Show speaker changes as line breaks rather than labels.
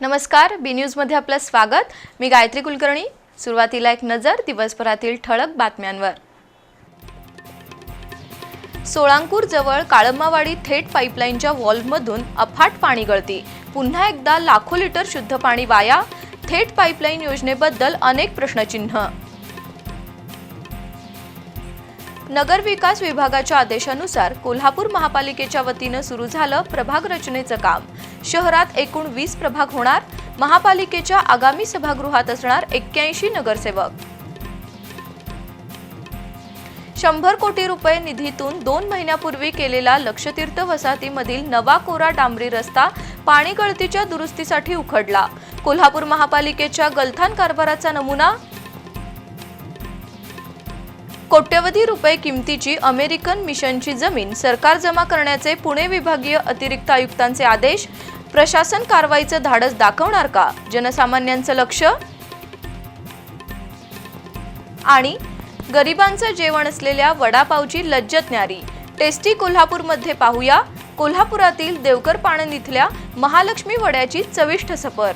नमस्कार बी न्यूजमध्ये आपलं स्वागत. मी गायत्री कुलकर्णी. सुरुवातीला एक नजर दिवसभरातील ठळक बातम्यांवर. सोळांकूर जवळ काळंबावाडी थेट पाईपलाईनच्या वॉल्वमधून अफाट पाणी गळती. पुन्हा एकदा लाखो लिटर शुद्ध पाणी वाया. थेट पाईपलाईन योजनेबद्दल अनेक प्रश्नचिन्ह. नगर विकास विभागाच्या आदेशानुसार कोल्हापूर महापालिकेच्या वतीनं सुरू झालं प्रभाग रचनेचं काम. शहरात एकूण वीस प्रभाग होणार. महापालिकेच्या आगामी सभागृहात असणार एक्क्याऐंशी नगरसेवक. शंभर कोटी रुपये निधीतून दोन महिन्यापूर्वी केलेला लक्षतीर्थ वसाहतीमधील नवा कोरा डांबरी रस्ता पाणी गळतीच्या दुरुस्तीसाठी उखडला. कोल्हापूर महापालिकेच्या गलथान कारभाराचा नमुना कोट्यवधी रुपये किमतीची अमेरिकन मिशनची जमीन सरकार जमा करण्याचे पुणे विभागीय अतिरिक्त आयुक्तांचे आदेश प्रशासन कारवाईचं धाडस दाखवणार का? जनसामान्यांचं लक्ष? आणि गरिबांचं जेवण असलेल्या वडापावची लज्जत न्यारी. टेस्टी कोल्हापूरमध्ये पाहूया. कोल्हापुरातील देवकर पाणन इथल्या महालक्ष्मी वड्याची चविष्ट सफर.